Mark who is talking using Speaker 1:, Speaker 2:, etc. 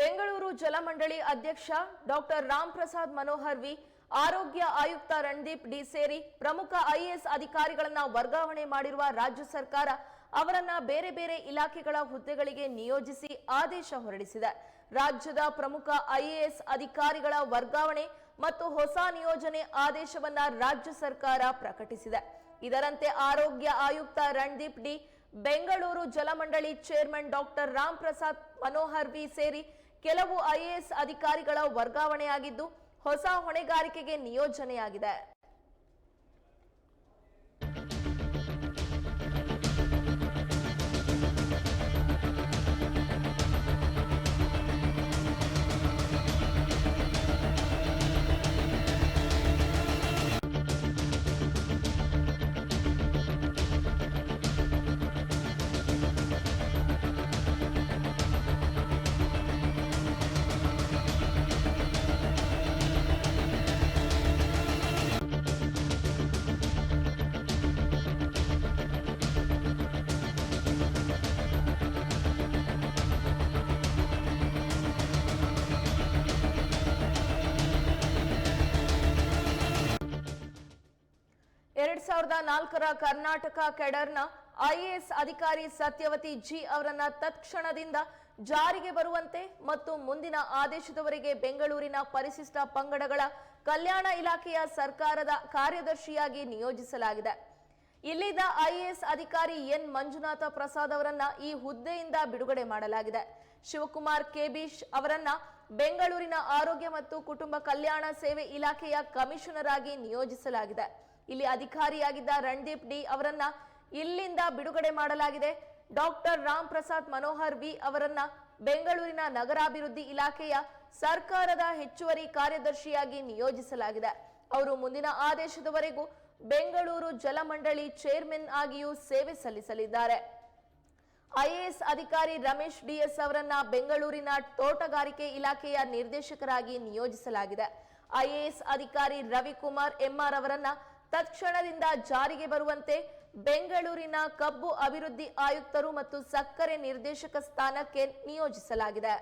Speaker 1: ಬೆಂಗಳೂರು ಜಲಮಂಡಳಿ ಅಧ್ಯಕ್ಷ doctor Ram Prasad Manohar V, ಆರೋಗ್ಯ ಆಯುಕ್ತ ರಣದೀಪ್ ಡಿ ಸೇರಿ, ಪ್ರಮುಖ ಐಎಎಸ್ ಅಧಿಕಾರಿಗಳನ್ನ ವರ್ಗಾವಣೆ ಮಾಡಿರುವ ರಾಜ್ಯ ಸರ್ಕಾರ ಅವರನ್ನ ಬೇರೆ ಬೇರೆ ಇಲಾಖೆಗಳ ಹುದ್ದೆಗಳಿಗೆ ನಿಯೋಜಿಸಿ ಆದೇಶ ಹೊರಡಿಸಿದೆ. ರಾಜ್ಯದ ಪ್ರಮುಖ ಐಎಎಸ್ ಅಧಿಕಾರಿಗಳ ವರ್ಗಾವಣೆ ಮತ್ತು ಹೊಸ ನಿಯೋಜನೆ ಆದೇಶವನ್ನ ರಾಜ್ಯ ಸರ್ಕಾರ ಪ್ರಕಟಿಸಿದೆ. ಇದರಂತೆ ಆರೋಗ್ಯ ಆಯುಕ್ತ Randeep D, Bengaluru ಜಲಮಂಡಳಿ chairman doctor Ram Prasad Manohar V ಸೇರಿ ಕೆಲವು ಐಎಎಸ್ ಅಧಿಕಾರಿಗಳ ವರ್ಗಾವಣೆಯಾಗಿದ್ದು ಹೊಸ ಹೊಣೆಗಾರಿಕೆಗೆ ನಿಯೋಜನೆಯಾಗಿದೆ. ಎರಡ್ ಸಾವಿರದ ನಾಲ್ಕರ ಕರ್ನಾಟಕ ಕೆಡರ್ನ ಐಎಎಸ್ ಅಧಿಕಾರಿ ಸತ್ಯವತಿ ಜಿ ಅವರನ್ನ ತತ್ಕ್ಷಣದಿಂದ ಜಾರಿಗೆ ಬರುವಂತೆ ಮತ್ತು ಮುಂದಿನ ಆದೇಶದವರೆಗೆ ಬೆಂಗಳೂರಿನ ಪರಿಶಿಷ್ಟ ಪಂಗಡಗಳ ಕಲ್ಯಾಣ ಇಲಾಖೆಯ ಸರ್ಕಾರದ ಕಾರ್ಯದರ್ಶಿಯಾಗಿ ನಿಯೋಜಿಸಲಾಗಿದೆ. ಇಲ್ಲಿದ್ದ ಐಎಎಸ್ ಅಧಿಕಾರಿ ಎನ್. ಮಂಜುನಾಥ ಪ್ರಸಾದ್ ಅವರನ್ನ ಈ ಹುದ್ದೆಯಿಂದ ಬಿಡುಗಡೆ ಮಾಡಲಾಗಿದೆ. ಶಿವಕುಮಾರ್ ಕೆಬೀಶ್ ಅವರನ್ನ ಬೆಂಗಳೂರಿನ ಆರೋಗ್ಯ ಮತ್ತು ಕುಟುಂಬ ಕಲ್ಯಾಣ ಸೇವೆ ಇಲಾಖೆಯ ಕಮಿಷನರ್ ಆಗಿ ನಿಯೋಜಿಸಲಾಗಿದೆ. ಇಲ್ಲಿ ಅಧಿಕಾರಿಯಾಗಿದ್ದ ರಣದೀಪ್ ಡಿ ಅವರನ್ನ ಇಲ್ಲಿಂದ ಬಿಡುಗಡೆ ಮಾಡಲಾಗಿದೆ. ಡಾಕ್ಟರ್ ರಾಮ್ ಪ್ರಸಾದ್ ಮನೋಹರ್ ವಿ ಅವರನ್ನ ಬೆಂಗಳೂರಿನ ನಗರಾಭಿವೃದ್ಧಿ ಇಲಾಖೆಯ ಸರ್ಕಾರದ ಹೆಚ್ಚುವರಿ ಕಾರ್ಯದರ್ಶಿಯಾಗಿ ನಿಯೋಜಿಸಲಾಗಿದೆ. ಅವರು ಮುಂದಿನ ಆದೇಶದವರೆಗೂ ಬೆಂಗಳೂರು ಜಲಮಂಡಳಿ ಚೇರ್ಮನ್ ಆಗಿಯೂ ಸೇವೆ ಸಲ್ಲಿಸಲಿದ್ದಾರೆ. ಐಎಎಸ್ ಅಧಿಕಾರಿ ರಮೇಶ್ ಡಿಎಸ್ ಅವರನ್ನ ಬೆಂಗಳೂರಿನ ತೋಟಗಾರಿಕೆ ಇಲಾಖೆಯ ನಿರ್ದೇಶಕರಾಗಿ ನಿಯೋಜಿಸಲಾಗಿದೆ. ಐಎಎಸ್ ಅಧಿಕಾರಿ ರವಿಕುಮಾರ್ ಎಂಆರ್ ಅವರನ್ನ ತತ್ಕ್ಷಣದಿಂದ ಜಾರಿಗೆ ಬರುವಂತೆ ಬೆಂಗಳೂರಿನ ಕಬ್ಬು ಅಭಿವೃದ್ಧಿ ಆಯುಕ್ತರು ಮತ್ತು ಸಕ್ಕರೆ ನಿರ್ದೇಶಕ ಸ್ಥಾನಕ್ಕೆ ನಿಯೋಜಿಸಲಾಗಿದೆ.